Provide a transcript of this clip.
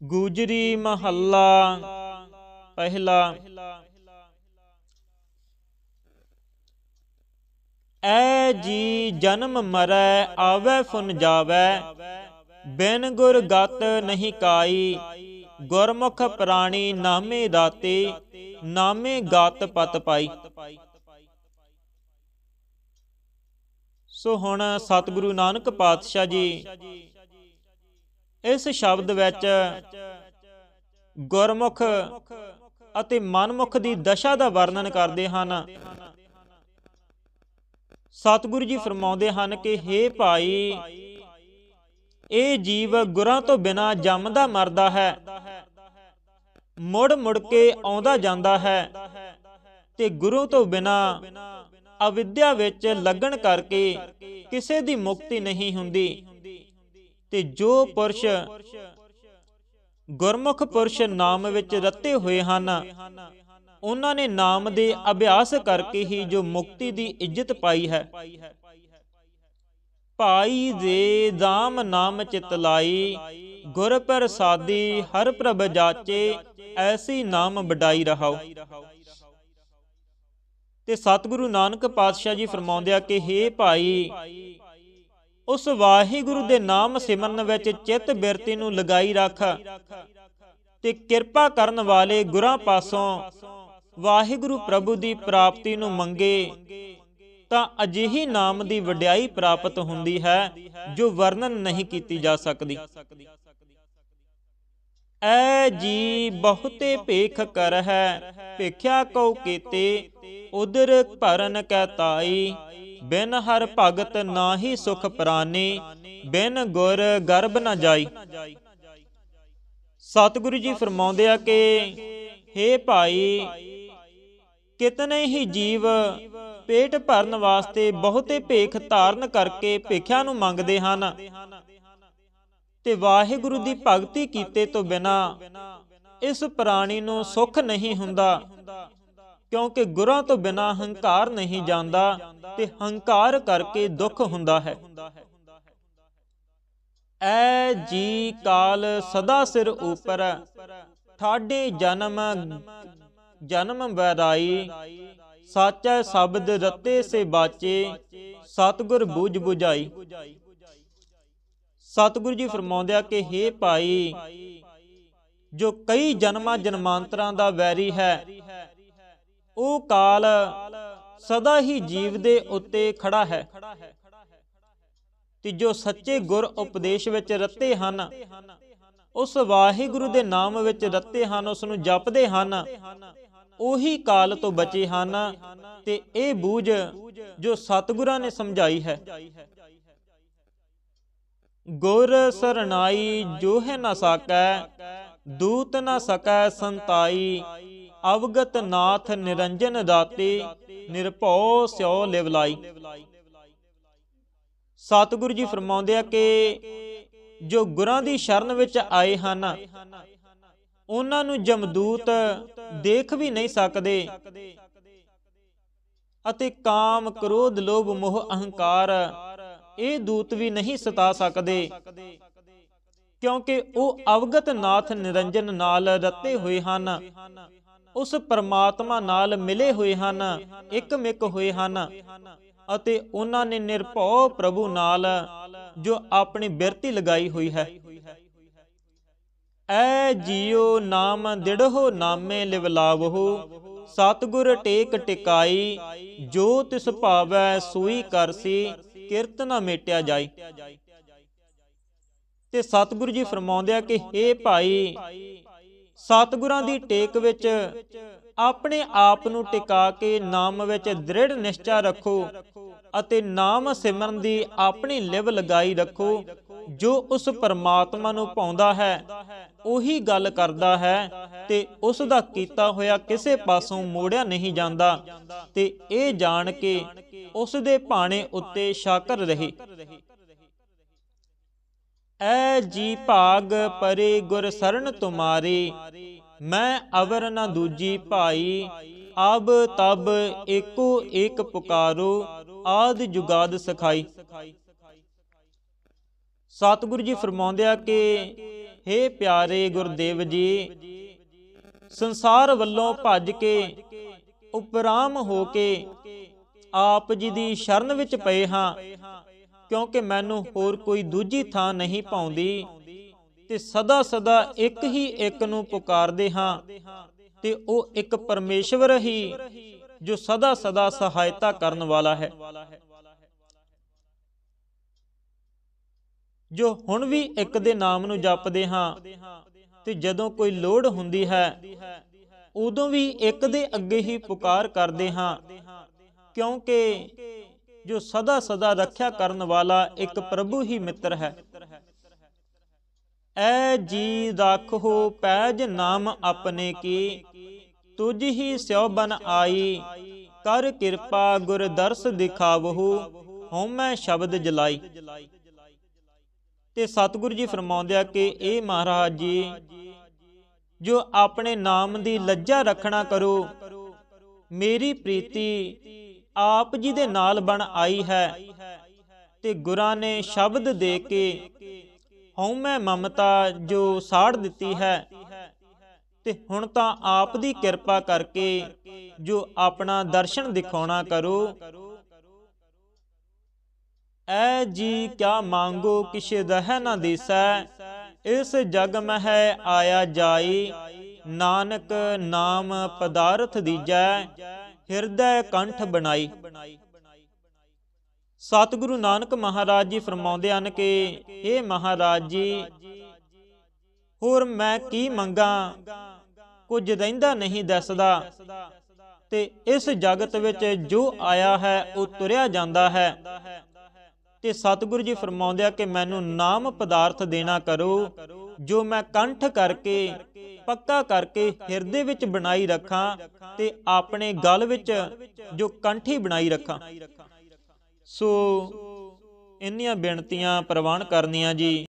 ਗੂਜਰੀ ਮਹੱਲਾ, ਪਹਿਲਾ। ਐ ਜੀ ਜਨਮ ਮਰੈ, ਆਵੈ ਫੁਨ ਜਾਵੈ। ਬਿਨ ਗੁਰ ਗਤ ਨਹੀਂ ਕਾਈ, ਗੁਰਮੁਖ ਪ੍ਰਾਣੀ ਨਾਮੇ ਦਾਤੇ, ਨਾਮੇ ਗਤ ਪਤ ਪਾਈ। ਸੋ ਹੁਣ ਸਤਿਗੁਰੂ ਨਾਨਕ ਪਾਤਸ਼ਾਹ ਜੀ ਇਸ ਸ਼ਬਦ ਵਿੱਚ ਗੁਰਮੁਖ ਅਤੇ ਮਨਮੁਖ ਦੀ ਦਸ਼ਾ ਦਾ ਵਰਣਨ ਕਰਦੇ ਹਨ। ਸਤਿਗੁਰੂ ਜੀ ਫਰਮਾਉਂਦੇ ਹਨ ਕਿ हे ਭਾਈ, ਇਹ ਜੀਵ ਗੁਰਾਂ ਤੋਂ ਬਿਨਾ ਜੰਮਦਾ ਮਰਦਾ ਹੈ। ਮੁੜ ਮੁੜ ਕੇ ਆਉਂਦਾ ਜਾਂਦਾ ਹੈ ਤੇ ਗੁਰੂ ਤੋਂ ਬਿਨਾ ਅਵਿਦਿਆ ਵਿੱਚ ਲੱਗਣ ਕਰਕੇ ਕਿਸੇ ਦੀ ਮੁਕਤੀ ਨਹੀਂ ਹੁੰਦੀ। ਤੇ ਜੋ ਪੁਰਸ਼ ਗੁਰਮੁਖ ਪੁਰਸ਼ ਨਾਮ ਵਿੱਚ ਰਤੇ ਹੋਏ ਹਨ, ਉਹਨਾਂ ਨੇ ਨਾਮ ਦੇ ਅਭਿਆਸ ਕਰਕੇ ਹੀ ਜੋ ਮੁਕਤੀ ਦੀ ਇੱਜ਼ਤ ਪਾਈ ਹੈ। ਭਾਈ ਦੇ ਦਾਮ ਨਾਮ ਚਿਤ ਲਾਈ ਗੁਰ ਪ੍ਰਸਾਦੀ ਹਰ ਪ੍ਰਭ ਜਾਚੇ, ਐਸੀ ਨਾਮ ਵਡਾਈ ਰਹਾਓ। ਤੇ ਸਤਿਗੁਰੂ ਨਾਨਕ ਪਾਤਸ਼ਾਹ ਜੀ ਫਰਮਾਉਂਦੇ ਆ ਕਿ हे ਭਾਈ ਉਸ ਵਾਹਿਗੁਰੂ ਦੇ ਨਾਮ ਸਿਮਰਨ ਵਿੱਚ ਚਿੱਤ ਬਿਰਤੀ ਨੂੰ ਲਗਾਈ ਰੱਖ ਤੇ ਕਿਰਪਾ ਕਰਨ ਵਾਲੇ ਗੁਰਾਂ ਪਾਸੋਂ ਵਾਹਿਗੁਰੂ ਪ੍ਰਭੂ ਦੀ ਪ੍ਰਾਪਤੀ ਨੂੰ ਮੰਗੇ, ਤਾਂ ਅਜਿਹੀ ਨਾਮ ਦੀ ਵਡਿਆਈ ਪ੍ਰਾਪਤ ਹੁੰਦੀ ਹੈ ਜੋ ਵਰਣਨ ਨਹੀਂ ਕੀਤੀ ਜਾ ਸਕਦੀ। ਐ ਜੀ ਬਹੁਤੇ ਭੇਖ ਕਰ ਹੈ ਭੇਖਿਆ ਕਉ ਕੀਤੇ, ਉਦਰ ਭਰਨ ਕੈ ਤਾਈ। ਬਿਨ ਹਰ ਭਗਤ ਨਾਹੀ ਸੁਖ ਪ੍ਰਾਨੀ, ਬਿਨ ਗੁਰ ਗਰਭ ਨ ਜਾਈ। ਸਤਿਗੁਰੂ ਜੀ ਫਰਮਾਉਂਦੇ ਆ ਕਿ हे ਭਾਈ, ਕਿਤਨੇ ਹੀ ਜੀਵ ਪੇਟ ਭਰਨ ਵਾਸਤੇ ਬਹੁਤੇ ਭੇਖ ਧਾਰਨ ਕਰਕੇ ਭੇਖਿਆ ਨੂੰ ਮੰਗਦੇ ਹਨ, ਤੇ ਵਾਹਿਗੁਰੂ ਦੀ ਭਗਤੀ ਕੀਤੇ ਤੋਂ ਬਿਨਾ ਇਸ ਪ੍ਰਾਣੀ ਨੂੰ ਸੁਖ ਨਹੀਂ ਹੁੰਦਾ। ਕਿਉਂਕਿ ਗੁਰਾਂ ਤੋਂ ਬਿਨਾ ਹੰਕਾਰ ਨਹੀਂ ਜਾਂਦਾ ਤੇ ਹੰਕਾਰ ਕਰਕੇ ਦੁੱਖ ਹੁੰਦਾ ਹੈ। ਐ ਜੀ ਕਾਲ ਸਦਾ ਸਿਰ ਉਪਰ, ਠਾਡੇ ਜਨਮ ਜਨਮ ਵੈਰਾਈ, ਸਾਚੈ ਸ਼ਬਦ ਰਤੇ ਸੇ ਬਾਚੇ, ਸਤਗੁਰ ਬੂਝ 부ਝਾਈ ਸਤਿਗੁਰੂ ਜੀ ਫਰਮਾਉਂਦੇ ਆ ਕਿ हे ਭਾਈ, ਜੋ ਕਈ ਜਨਮਾਂ ਜਨਮਾਂਤਰਾਂ ਦਾ ਵੈਰੀ ਹੈ ਉਹ ਕਾਲ ਸਦਾ ਹੀ ਜੀਵ ਦੇ ਉੱਤੇ ਖੜਾ ਹੈ। ਤੇ ਜੋ ਸੱਚੇ ਗੁਰ ਉਪਦੇਸ਼ ਵਿੱਚ ਰੱਤੇ ਹਨ, ਉਸ ਵਾਹਿਗੁਰੂ ਦੇ ਨਾਮ ਵਿੱਚ ਰੱਤੇ ਹਨ, ਉਸ ਨੂੰ ਜਪਦੇ ਹਨ, ਉਹੀ ਕਾਲ ਤੋਂ ਬਚੇ ਹਨ, ਤੇ ਇਹ ਬੂਝ ਜੋ ਸਤਿਗੁਰਾਂ ਨੇ ਸਮਝਾਈ ਹੈ। ਗੁਰ ਸਰਨਾਈ ਜੋ ਹੈ ਨਾ ਸਕੈ, ਦੂਤ ਨਾ ਸਕੈ ਸੰਤਾਈ ਅਵਗਤ ਨਾਥ ਨਿਰੰਜਨ ਦਾਤੇ, ਨਿਰਭਉ ਸਿਓ ਲਿਵਲਾਈ ਸਤਿਗੁਰੂ ਜੀ ਫਰਮਾਉਂਦੇ ਆ ਕਿ ਜੋ ਗੁਰਾਂ ਦੀ ਸ਼ਰਨ ਵਿੱਚ ਆਏ ਹਨ, ਉਹਨਾਂ ਨੂੰ ਜਮਦੂਤ ਦੇਖ ਵੀ ਨਹੀਂ ਸਕਦੇ ਅਤੇ ਕਾਮ ਕ੍ਰੋਧ ਲੋਭ ਮੋਹ ਅਹੰਕਾਰ ਇਹ ਦੂਤ ਵੀ ਨਹੀਂ ਸਤਾ ਸਕਦੇ ਕਿਉਂਕਿ ਉਹ ਅਵਗਤ ਨਾਥ ਨਿਰੰਜਨ ਨਾਲ ਰਤੇ ਹੋਏ ਹਨ। ਉਸ ਪਰਮਾਤਮਾ ਨਾਲ ਮਿਲੇ ਹੋਏ ਹਨ, ਇੱਕਮਿਕ ਹੋਏ ਹਨ ਅਤੇ ਉਹਨਾਂ ਨੇ ਨਿਰਭਉ ਪ੍ਰਭੂ ਨਾਲ ਜੋ ਆਪਣੀ ਬਿਰਤੀ ਲਗਾਈ ਹੋਈ ਹੈ। ਐ ਜੀਉ ਨਾਮ ਦਿੜਹੁ ਨਾਮੇ ਲਿਵਲਾਵਹੁ, ਸਤਗੁਰ ਟੇਕ ਟਿਕਾਈ, ਜੋ ਤਿਸ ਭਾਵੈ ਸੂਈ ਕਰਸੀ ਕਿਰਤ ਨਾ ਮੇਟਿਆ ਜਾਈ। ਤੇ ਸਤਿਗੁਰੂ ਜੀ ਫਰਮਾਉਂਦੇ ਆ ਕਿ हे ਭਾਈ ਸਤਿਗੁਰਾਂ ਦੀ ਟੇਕ ਵਿੱਚ ਆਪਣੇ ਆਪ ਨੂੰ ਟਿਕਾ ਕੇ ਨਾਮ ਵਿੱਚ ਦ੍ਰਿੜ ਨਿਸ਼ਚਾ ਰੱਖੋ ਅਤੇ ਨਾਮ ਸਿਮਰਨ ਦੀ ਆਪਣੀ ਲਿਵ ਲਗਾਈ ਰੱਖੋ, ਜੋ ਉਸ ਪਰਮਾਤਮਾ ਨੂੰ ਪਾਉਂਦਾ ਹੈ, ਉਹੀ ਗੱਲ ਕਰਦਾ ਹੈ ਤੇ ਉਸ ਦਾ ਕੀਤਾ ਹੋਇਆ ਕਿਸੇ ਪਾਸੋਂ ਮੋੜਿਆ ਨਹੀਂ ਜਾਂਦਾ ਤੇ ਇਹ ਜਾਣ ਕੇ ਉਸ ਦੇ ਭਾਣੇ ਉੱਤੇ ਸ਼ਾਕਰ ਰਹੇ। ਐ ਜੀ ਭਾਗ ਪਰੇ ਗੁਰ ਸਰਣ ਤੁਮਾਰੀ, ਮੈਂ ਅਵਰ ਨ ਦੂਜੀ ਭਾਈ, ਅਬ ਤਬ ਏਕੋ ਏਕ ਪੁਕਾਰੋ, ਆਦ ਜੁਗਾਦ ਸਖਾਈ। ਸਤਿਗੁਰੂ ਜੀ ਫਰਮਾਉਂਦੇ ਆ ਕਿ, ਹੇ ਪਿਆਰੇ ਗੁਰਦੇਵ ਜੀ, ਸੰਸਾਰ ਵੱਲੋਂ ਭੱਜ ਕੇ ਉਪਰਾਮ ਹੋ ਕੇ ਆਪ ਜੀ ਦੀ ਸ਼ਰਨ ਵਿੱਚ ਪਏ ਹਾਂ। ਕਿਉਂਕਿ ਮੈਨੂੰ ਹੋਰ ਕੋਈ ਦੂਜੀ ਥਾਂ ਨਹੀਂ ਪਾਉਂਦੀ। ਤੇ ਸਦਾ ਸਦਾ ਇੱਕ ਹੀ ਇੱਕ ਨੂੰ ਪੁਕਾਰਦੇ ਹਾਂ ਤੇ ਉਹ ਇੱਕ ਪਰਮੇਸ਼ਵਰ ਹੀ ਜੋ ਸਦਾ ਸਦਾ ਸਹਾਇਤਾ ਕਰਨ ਵਾਲਾ ਹੈ। ਜੋ ਹੁਣ ਵੀ ਇੱਕ ਦੇ ਨਾਮ ਨੂੰ ਜਪਦੇ ਹਾਂ ਤੇ ਜਦੋਂ ਕੋਈ ਲੋੜ ਹੁੰਦੀ ਹੈ, ਉਦੋਂ ਵੀ ਇੱਕ ਦੇ ਅੱਗੇ ਹੀ ਪੁਕਾਰ ਕਰਦੇ ਹਾਂ। ਕਿਉਂਕਿ ਜੋ ਸਦਾ ਸਦਾ ਰੱਖਿਆ ਕਰਨ ਵਾਲਾ ਇੱਕ ਪ੍ਰਭੂ ਹੀ ਮਿੱਤਰ ਹੈ। ਐ ਜੀ ਰੱਖੋ ਪੈਜ ਨਾਮ ਆਪਣੇ ਕੀ, ਤੁਝ ਹੀ ਸਿਉ ਆਈ, ਕਰ ਕਿਰਪਾ ਗੁਰ ਦਰਸ ਦਿਖਾਵਹੁ ਹਉਮੈ ਸ਼ਬਦ ਜਲਾਈ। ਤੇ ਸਤਿਗੁਰੂ ਜੀ ਫਰਮਾਉਂਦੇ ਆ ਕਿ ਇਹ ਮਹਾਰਾਜ ਜੀ, ਜੋ ਆਪਣੇ ਨਾਮ ਦੀ ਲੱਜਾ ਰੱਖਣਾ ਕਰੋ, ਮੇਰੀ ਪ੍ਰੀਤੀ ਆਪ ਜੀ ਦੇ ਨਾਲ ਬਣ ਆਈ ਹੈ ਤੇ ਗੁਰਾਂ ਨੇ ਸ਼ਬਦ ਦੇ ਕੇ ਹਉਮੈ ਮਮਤਾ ਜੋ ਸਾੜ ਦਿੱਤੀ ਹੈ ਤੇ ਹੁਣ ਤਾਂ ਆਪ ਦੀ ਕਿਰਪਾ ਕਰਕੇ ਜੋ ਆਪਣਾ ਦਰਸ਼ਨ ਦਿਖਾਉਣਾ ਕਰੋ। ਐ ਜੀ ਕਿਆ ਮੰਗੋ, ਕਿਛ ਰਹਿ ਨਾ ਦਿਸੈ, ਇਸ ਜਗ ਮਹਿ ਆਇਆ ਜਾਈ ਨਾਨਕ ਨਾਮ ਪਦਾਰਥ ਦੀਜੈ, ਹਿਰਦੈ ਕੰਠ ਬਣਾਈ। ਸਤਿਗੁਰੂ ਨਾਨਕ ਮਹਾਰਾਜ ਜੀ ਫਰਮਾਉਂਦੇ ਹਨ ਕਿ ਇਹ ਮਹਾਰਾਜ ਜੀ, ਹੋਰ ਮੈਂ ਕੀ ਮੰਗਾ? ਕੁਝ ਰਹਿੰਦਾ ਨਹੀਂ ਦਿਸਦਾ। ਤੇ ਇਸ ਜਗਤ ਵਿੱਚ ਜੋ ਆਇਆ ਹੈ, ਉਹ ਤੁਰਿਆ ਜਾਂਦਾ ਹੈ। ਤੇ ਸਤਿਗੁਰੂ ਜੀ ਫਰਮਾਉਂਦੇ ਆ ਕਿ, ਮੈਨੂੰ ਨਾਮ ਪਦਾਰਥ ਦੇਣਾ ਕਰੋ, ਜੋ ਮੈਂ ਕੰਠ ਕਰਕੇ ਪੱਕਾ ਕਰਕੇ ਹਿਰਦੇ ਵਿੱਚ ਬਣਾਈ ਰੱਖਾਂ ਤੇ ਆਪਣੇ ਗਲ ਵਿੱਚ ਜੋ ਕੰਠੀ ਬਣਾਈ ਰੱਖਾਂ। ਸੋ, ਇੰਨੀਆਂ ਬੇਨਤੀਆਂ ਪ੍ਰਵਾਨ ਕਰਨੀਆਂ ਜੀ।